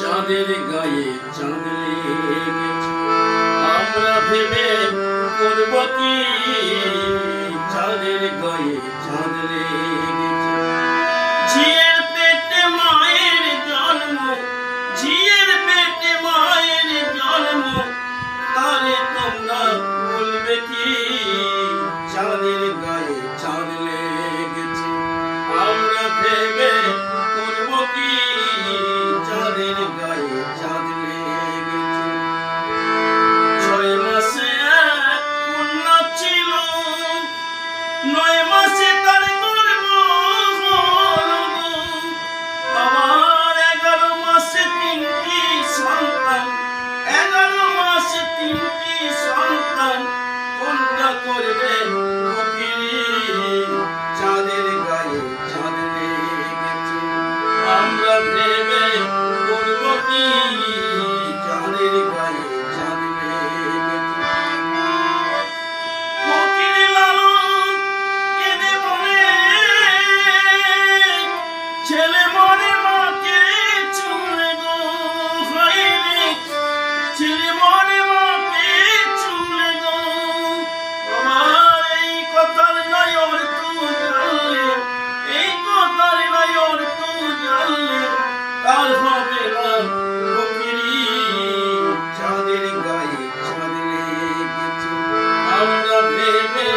চাঁদের গায়ে চাঁদ আমরা ভেবে করব কি চাঁদের গায়ে চাঁদ ঝিয়ের পেটে মায়ের জন্ম ঝিয়ের পেটে মায়ের জন্ম তারে তোমরা বলবে চাঁদ লেগেছে। আমরা ভেবে করব কি? নেবে করব কি? চাঁদের গায়ে চাঁদ ছেলে মনে মাকে তার হবে না ফকিরি চাঁদের গায়ে চাঁদ লেগেছে আমরা ভেবে